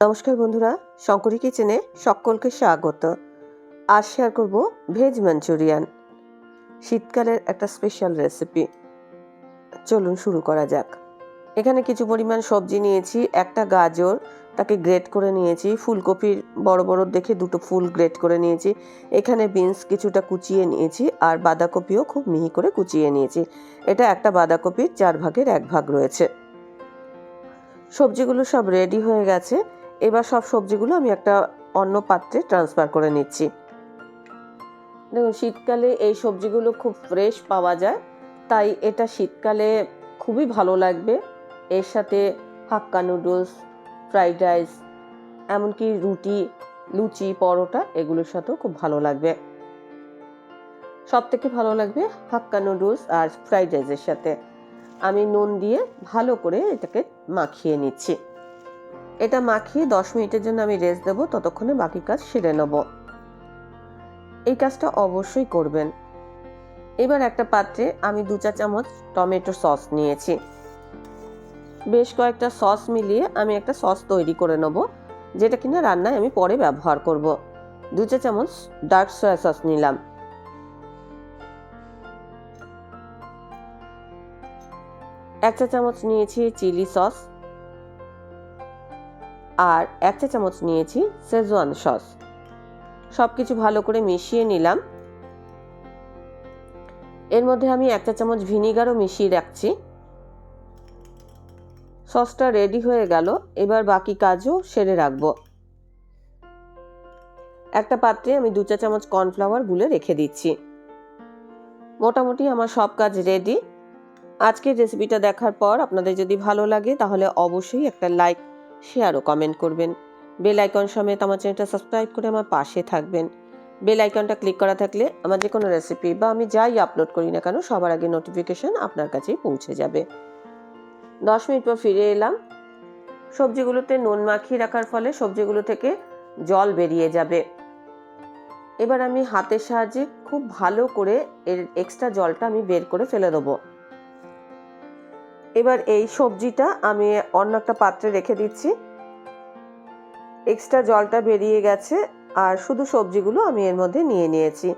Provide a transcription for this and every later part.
নমস্কার বন্ধুরা, শঙ্করী কিচেনে সকলকে স্বাগত। আজ শেয়ার করব ভেজ মাঞ্চুরিয়ান, শীতকালের একটা স্পেশাল রেসিপি চলুন শুরু করা যাক। এখানে কিছু পরিমাণ সবজি নিয়েছি, একটা গাজর, তাকে গ্রেট করে নিয়েছি, ফুলকপির বড় বড় দেখে দুটো ফুল গ্রেট করে নিয়েছি। এখানে বিনস কিছুটা কুচিয়ে নিয়েছি, আর বাঁধাকপিও খুব মিহি করে কুচিয়ে নিয়েছি। এটা একটা বাঁধাকপির চার ভাগের এক ভাগ রয়েছে। সবজিগুলো সব রেডি হয়ে গেছে। এবার সব সবজিগুলো আমি একটা অন্য পাত্রে ট্রান্সফার করে নিচ্ছি। দেখুন, শীতকালে এই সবজিগুলো খুব ফ্রেশ পাওয়া যায়, তাই এটা শীতকালে খুবই ভালো লাগবে। এর সাথে হাক্কা নুডলস ফ্রাইড রাইস এমনকি রুটি, লুচি, পরোটা এগুলোর সাথেও খুব ভালো লাগবে। সব থেকে ভালো লাগবে হাক্কা নুডলস আর ফ্রাইড রাইসের সাথে। আমি নুন দিয়ে ভালো করে এটাকে মাখিয়ে নিচ্ছি। এটা মাখিয়ে দশ মিনিটের জন্য আমি রেস্ট দেবো, ততক্ষণে বাকি কাজ সেরে নেব। এই কাজটা অবশ্যই করবেন। এবার একটা পাত্রে আমি দু চা চামচ টমেটো সস নিয়েছি। বেশ কয়েকটা সস মিলিয়ে আমি একটা সস তৈরি করে নেব, যেটা কিনা রান্নায় আমি পরে ব্যবহার করব। দু চা চামচ ডার্ক সয়া সস নিলাম। এক চা চামচ নিয়েছি চিলি সস আর এক চা চামচ নিয়েছি সেজওয়ান সস সব কিছু ভালো করে মিশিয়ে নিলাম। এর মধ্যে আমি এক চা চামচ ভিনিগারও মিশিয়ে রাখছি। সসটা রেডি হয়ে গেল। এবার বাকি কাজও সেরে রাখব। একটা পাত্রে আমি দু চা চামচ কর্নফ্লাওয়ার গুলে রেখে দিচ্ছি। মোটামুটি আমার সব কাজ রেডি আজকের রেসিপিটা দেখার পর আপনাদের যদি ভালো লাগে তাহলে অবশ্যই একটা লাইক শেয়ার ও কমেন্ট করবেন। বেল আইকন সমেত আমার চ্যানেলটা সাবস্ক্রাইব করে আমার পাশে থাকবেন। বেল আইকনটা ক্লিক করা থাকলে আমার যে কোনো রেসিপি বা আমি যাই আপলোড করি না কেন সবার আগে নোটিফিকেশন আপনার কাছেই পৌঁছে যাবে। দশ মিনিট পর ফিরে এলাম। সবজিগুলোতে নুন মাখিয়ে রাখার ফলে সবজিগুলো থেকে জল বেরিয়ে যাবে। এবার আমি হাতের সাহায্যে খুব ভালো করে এর এক্সট্রা জলটা আমি বের করে ফেলে দেবো। এবার এই সবজিটা আমি অন্য একটা পাত্রে রেখে দিচ্ছি। এক্সট্রা জলটা বেরিয়ে গেছে আর শুধু সবজিগুলো আমি এর মধ্যে নিয়ে নিয়েছি।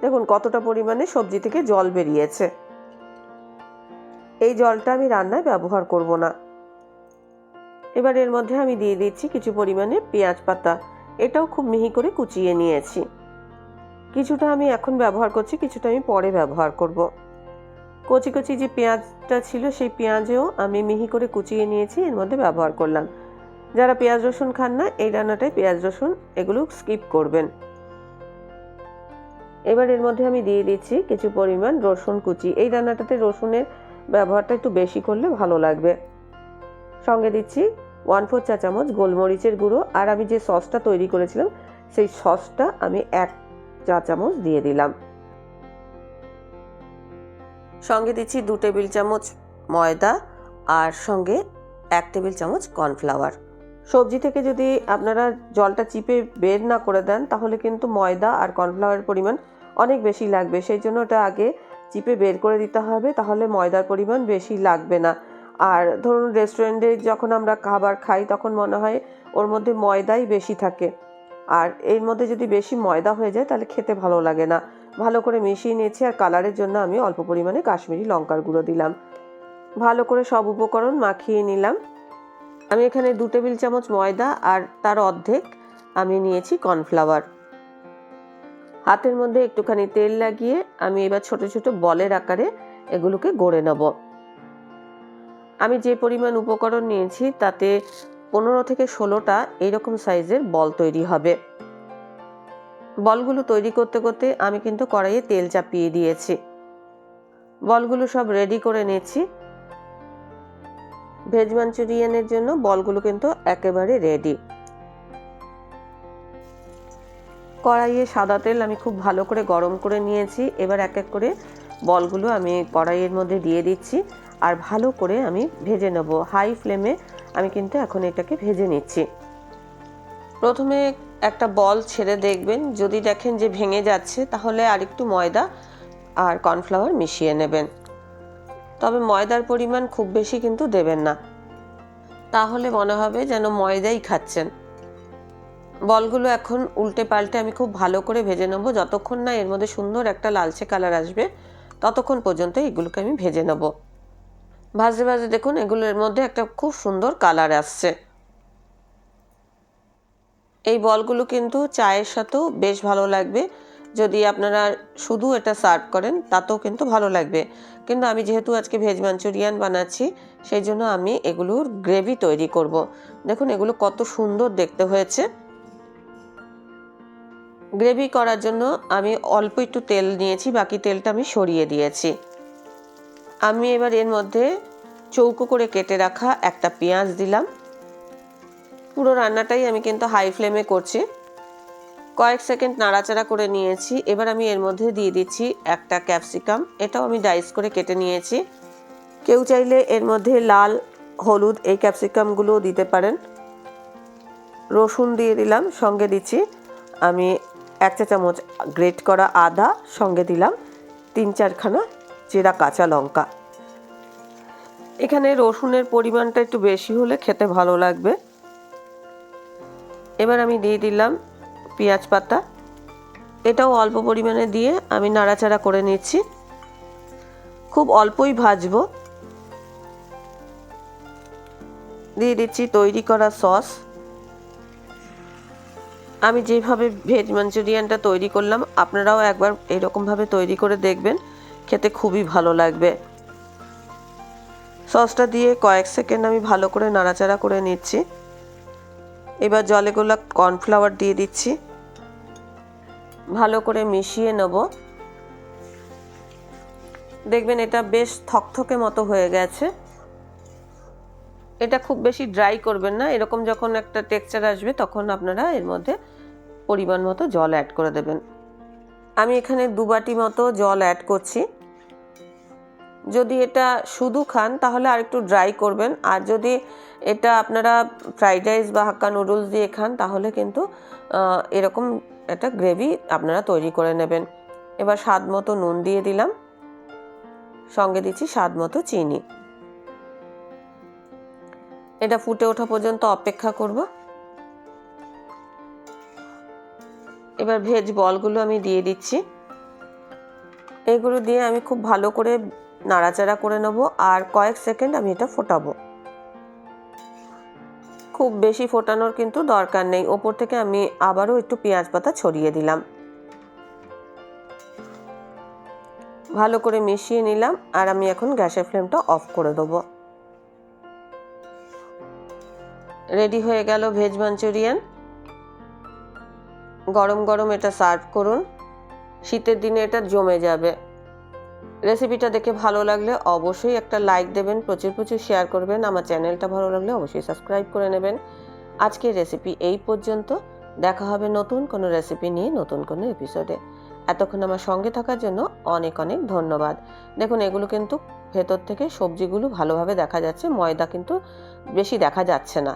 দেখুন কতটা পরিমাণে সবজি থেকে জল বেরিয়েছে। এই জলটা আমি রান্নায় ব্যবহার করব না। এবার এর মধ্যে আমি দিয়ে দিচ্ছি কিছু পরিমাণে পেঁয়াজ পাতা। এটাও খুব মিহি করে কুচিয়ে নিয়েছি। কিছুটা আমি এখন ব্যবহার করছি, কিছুটা আমি পরে ব্যবহার করব। কচি কচি যে পেঁয়াজটা ছিল, সেই পেঁয়াজেও আমি মিহি করে কুচিয়ে নিয়েছি, এর মধ্যে ব্যবহার করলাম। যারা পেঁয়াজ রসুন খান না, এই রান্নাটায় পেঁয়াজ রসুন এগুলো স্কিপ করবেন। এবার এর মধ্যে আমি দিয়ে দিচ্ছি কিছু পরিমাণ রসুন কুচি। এই রান্নাটাতে রসুনের ব্যবহারটা একটু বেশি করলে ভালো লাগবে। সঙ্গে দিচ্ছি ওয়ান ফোর চা চামচ গোলমরিচের গুঁড়ো, আর আমি যে সসটা তৈরি করেছিলাম, সেই সসটা আমি এক চা চামচ দিয়ে দিলাম। সঙ্গে দিচ্ছি দু টেবিল চামচ ময়দা আর সঙ্গে এক টেবিল চামচ কর্নফ্লাওয়ার। সবজি থেকে যদি আপনারা জলটা চিপে বের না করে দেন, তাহলে কিন্তু ময়দা আর কর্নফ্লাওয়ারের পরিমাণ অনেক বেশি লাগবে। সেই জন্য ওটা আগে চিপে বের করে দিতে হবে, তাহলে ময়দার পরিমাণ বেশি লাগবে না। আর ধরুন রেস্টুরেন্টে যখন আমরা খাবার খাই, তখন মনে হয় ওর মধ্যে ময়দাই বেশি থাকে। আর এর মধ্যে যদি বেশি ময়দা হয়ে যায়, তাহলে খেতে ভালো লাগে না। ভালো করে মিশিয়ে নিয়েছি আর কালারের জন্য আমি অল্প পরিমাণে কাশ্মীরি লঙ্কার গুঁড়ো দিলাম। ভালো করে সব উপকরণ মাখিয়ে নিলাম। আমি এখানে দু টেবিল চামচ ময়দা আর তার অর্ধেক আমি নিয়েছি কর্নফ্লাওয়ার। হাতের মধ্যে একটুখানি তেল লাগিয়ে আমি এবার ছোট ছোট বলের আকারে এগুলোকে গড়ে নেব। আমি যে পরিমাণ উপকরণ নিয়েছি তাতে পনেরো থেকে ষোলোটা এইরকম সাইজের বল তৈরি হবে। বলগুলো তৈরি করতে করতে আমি কিন্তু কড়াইয়ে তেল চাপিয়ে দিয়েছি। বলগুলো সব রেডি করে নিয়েছি ভেজ মাঞ্চুরিয়ানের জন্য বলগুলো কিন্তু একেবারে রেডি কড়াইয়ে সাদা তেল আমি খুব ভালো করে গরম করে নিয়েছি। এবার এক এক করে বলগুলো আমি কড়াইয়ের মধ্যে দিয়ে দিচ্ছি আর ভালো করে আমি ভেজে নেব। হাই ফ্লেমে আমি কিন্তু এখন এটাকে ভেজে নিচ্ছি। প্রথমে একটা বল ছেড়ে দেখবেন। যদি দেখেন যে ভেঙে যাচ্ছে, তাহলে আরেকটু ময়দা আর কর্নফ্লাওয়ার মিশিয়ে নেবেন। তবে ময়দার পরিমাণ খুব বেশি কিন্তু দেবেন না। তাহলে মনে হবে যেন ময়দাই খাচ্ছেন। বলগুলো এখন উল্টে পাল্টে আমি খুব ভালো করে ভেজে নেব। যতক্ষণ না এর মধ্যে সুন্দর একটা লালচে কালার আসবে, ততক্ষণ পর্যন্ত এগুলোকে আমি ভেজে নেব। ভাজতে ভাজতে দেখুন এগুলোর মধ্যে একটা খুব সুন্দর কালার আসছে। এই বলগুলো কিন্তু চায়ের সাথেও বেশ ভালো লাগবে। যদি আপনারা শুধু এটা সার্ভ করেন, তাতেও কিন্তু ভালো লাগবে। কিন্তু আমি যেহেতু আজকে ভেজ মাঞ্চুরিয়ান বানাচ্ছি, সেই জন্য আমি এগুলোর গ্রেভি তৈরি করব। দেখুন, এগুলো কত সুন্দর দেখতে হয়েছে। গ্রেভি করার জন্য আমি অল্প একটু তেল নিয়েছি, বাকি তেলটা আমি সরিয়ে দিয়েছি। আমি এবার এর মধ্যে চৌকো করে কেটে রাখা একটা পেঁয়াজ দিলাম। পুরো রান্নাটাই আমি কিন্তু হাই ফ্লেমে করছি। কয়েক সেকেন্ড নাড়াচাড়া করে নিয়েছি। এবার আমি এর মধ্যে দিয়ে দিচ্ছি একটা ক্যাপসিকাম এটাও আমি ডাইস করে কেটে নিয়েছি। কেউ চাইলে এর মধ্যে লাল, হলুদ এই ক্যাপসিকামগুলোও দিতে পারেন। রসুন দিয়ে দিলাম, সঙ্গে দিচ্ছি। আমি এক চা চামচ গ্রেট করা আদা, সঙ্গে দিলাম তিন চারখানা চেরা কাঁচা লঙ্কা। এখানে রসুনের পরিমাণটা একটু বেশি হলে খেতে ভালো লাগবে। এবার আমি দিয়ে দিলাম পেঁয়াজ পাতা। এটাও অল্প পরিমাণে দিয়ে আমি নাড়াচাড়া করে নিচ্ছি। খুব অল্পই ভাজবো। দিয়ে দিচ্ছি তৈরি করা সস। আমি যেভাবে ভেজ মাঞ্চুরিয়ানটা তৈরি করলাম, আপনারাও একবার এরকমভাবে তৈরি করে দেখবেন। খেতে খুবই ভালো লাগবে। সসটা দিয়ে কয়েক সেকেন্ড আমি ভালো করে নাড়াচাড়া করে নিচ্ছি। এবার জলে গোলা কর্নফ্লাওয়ার দিয়ে দিচ্ছি। ভালো করে মিশিয়ে নেব। দেখবেন এটা বেশ থকথকে মতো হয়ে গেছে। এটা খুব বেশি ড্রাই করবেন না। এরকম যখন একটা টেক্সচার আসবে, তখন আপনারা এর মধ্যে পরিমাণ মতো জল অ্যাড করে দেবেন। আমি এখানে দু বাটি মতো জল অ্যাড করছি। যদি এটা শুধু খান, তাহলে আর একটু ড্রাই করবেন। আর যদি এটা আপনারা ফ্রাইড রাইস বা হাক্কা নুডলস দিয়ে খান, তাহলে কিন্তু এরকম একটা গ্রেভি আপনারা তৈরি করে নেবেন। এবার স্বাদ মতো নুন দিয়ে দিলাম। সঙ্গে দিচ্ছি স্বাদ মতো চিনি। এটা ফুটে ওঠা পর্যন্ত অপেক্ষা করব। এবার ভেজ বলগুলো আমি দিয়ে দিচ্ছি। এগুলো দিয়ে আমি খুব ভালো করে নাড়াচাড়া করে নেব আর কয়েক সেকেন্ড আমি এটা ফোটাবো। খুব বেশি ফোটানোর কিন্তু দরকার নেই। ওপর থেকে আমি আবারও একটু পেঁয়াজ পাতা ছড়িয়ে দিলাম। ভালো করে মিশিয়ে নিলাম আর আমি এখন গ্যাসের ফ্লেমটা অফ করে দেবো। রেডি হয়ে গেল ভেজ মাঞ্চুরিয়ান। গরম গরম এটা সার্ভ করুন। শীতের দিনে এটা জমে যাবে। রেসিপিটা দেখে ভালো লাগলে অবশ্যই একটা লাইক দেবেন, প্রচুর প্রচুর শেয়ার করবেন। আমার চ্যানেলটা ভালো লাগলে অবশ্যই সাবস্ক্রাইব করে নেবেন। আজকের রেসিপি এই পর্যন্ত। দেখা হবে নতুন কোনো রেসিপি নিয়ে নতুন কোনো এপিসোডে এতক্ষণ আমার সঙ্গে থাকার জন্য অনেক অনেক ধন্যবাদ। দেখুন, এগুলো কিন্তু ভেতর থেকে সবজিগুলো ভালোভাবে দেখা যাচ্ছে, ময়দা কিন্তু বেশি দেখা যাচ্ছে না।